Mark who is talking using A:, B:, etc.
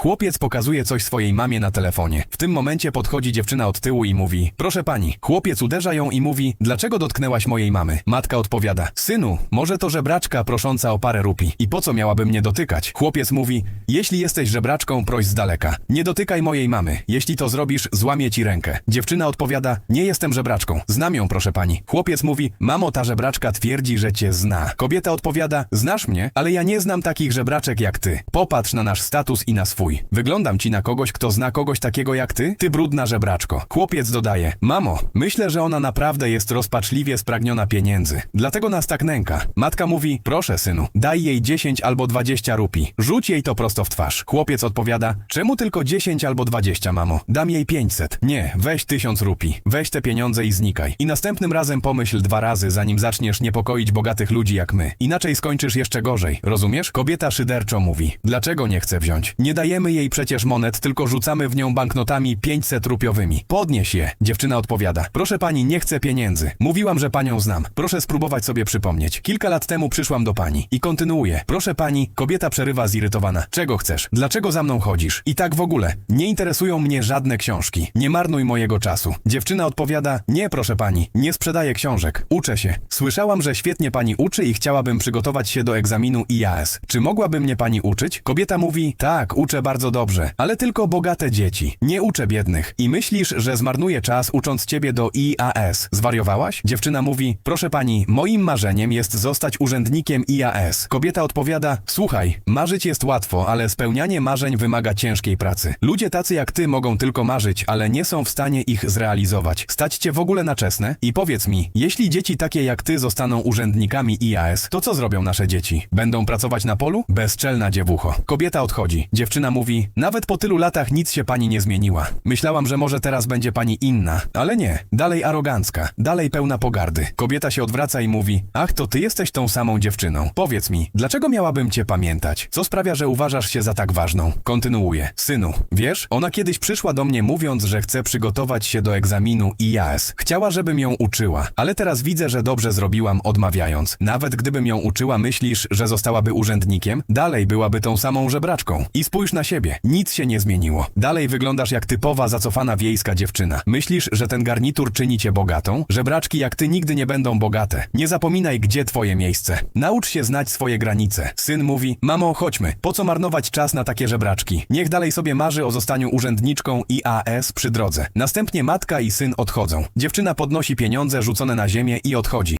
A: Chłopiec pokazuje coś swojej mamie na telefonie. W tym momencie podchodzi dziewczyna od tyłu i mówi: Proszę pani. Chłopiec uderza ją i mówi: Dlaczego dotknęłaś mojej mamy? Matka odpowiada: Synu, może to żebraczka prosząca o parę rupi. I po co miałaby mnie dotykać? Chłopiec mówi: Jeśli jesteś żebraczką, proś z daleka. Nie dotykaj mojej mamy. Jeśli to zrobisz, złamię ci rękę. Dziewczyna odpowiada: Nie jestem żebraczką. Znam ją, proszę pani. Chłopiec mówi: Mamo, ta żebraczka twierdzi, że cię zna. Kobieta odpowiada: Znasz mnie, ale ja nie znam takich żebraczek jak ty. Popatrz na nasz status i na swój. Wyglądam ci na kogoś, kto zna kogoś takiego jak ty? Ty brudna żebraczko. Chłopiec dodaje: Mamo, myślę, że ona naprawdę jest rozpaczliwie spragniona pieniędzy. Dlatego nas tak nęka. Matka mówi: Proszę, synu, daj jej 10 albo 20 rupi. Rzuć jej to prosto w twarz. Chłopiec odpowiada: Czemu tylko 10 albo 20, mamo? Dam jej 500. Nie, weź 1000 rupi. Weź te pieniądze i znikaj. I następnym razem pomyśl dwa razy, zanim zaczniesz niepokoić bogatych ludzi jak my. Inaczej skończysz jeszcze gorzej. Rozumiesz? Kobieta szyderczo mówi: Dlaczego nie chce wziąć? Nie dajemy jej przecież monet, tylko rzucamy w nią banknotami 500 rupiowymi. Podnieś je. Dziewczyna odpowiada: Proszę pani, nie chcę pieniędzy. Mówiłam, że panią znam. Proszę spróbować sobie przypomnieć. Kilka lat temu przyszłam do pani. I kontynuuję. Proszę pani, kobieta przerywa zirytowana. Czego chcesz? Dlaczego za mną chodzisz? I tak w ogóle. Nie interesują mnie żadne książki. Nie marnuj mojego czasu. Dziewczyna odpowiada: Nie, proszę pani, nie sprzedaję książek. Uczę się. Słyszałam, że świetnie pani uczy i chciałabym przygotować się do egzaminu IAS. Czy mogłaby mnie pani uczyć? Kobieta mówi: Tak, uczę bardzo dobrze, ale tylko bogate dzieci. Nie uczę biednych. I myślisz, że zmarnuję czas ucząc ciebie do IAS. Zwariowałaś? Dziewczyna mówi: Proszę pani, moim marzeniem jest zostać urzędnikiem IAS. Kobieta odpowiada: Słuchaj, marzyć jest łatwo, ale spełnianie marzeń wymaga ciężkiej pracy. Ludzie tacy jak ty mogą tylko marzyć, ale nie są w stanie ich zrealizować. Stać cię w ogóle na czesne? I powiedz mi, jeśli dzieci takie jak ty zostaną urzędnikami IAS, to co zrobią nasze dzieci? Będą pracować na polu? Bezczelna dziewucho. Kobieta odchodzi. Dziewczyna mówi: Nawet po tylu latach nic się pani nie zmieniła. Myślałam, że może teraz będzie pani inna, ale nie. Dalej arogancka, dalej pełna pogardy. Kobieta się odwraca i mówi: Ach, to ty jesteś tą samą dziewczyną. Powiedz mi, dlaczego miałabym cię pamiętać? Co sprawia, że uważasz się za tak ważną? Kontynuuję. Synu, wiesz, ona kiedyś przyszła do mnie mówiąc, że chce przygotować się do egzaminu IAS. Chciała, żebym ją uczyła, ale teraz widzę, że dobrze zrobiłam odmawiając. Nawet gdybym ją uczyła, myślisz, że zostałaby urzędnikiem? Dalej byłaby tą samą żebraczką. I spójrz na siebie. Nic się nie zmieniło. Dalej wyglądasz jak typowa, zacofana wiejska dziewczyna. Myślisz, że ten garnitur czyni cię bogatą? Żebraczki jak ty nigdy nie będą bogate. Nie zapominaj, gdzie twoje miejsce. Naucz się znać swoje granice. Syn mówi, mamo, chodźmy. Po co marnować czas na takie żebraczki? Niech dalej sobie marzy o zostaniu urzędniczką IAS przy drodze. Następnie matka i syn odchodzą. Dziewczyna podnosi pieniądze rzucone na ziemię i odchodzi.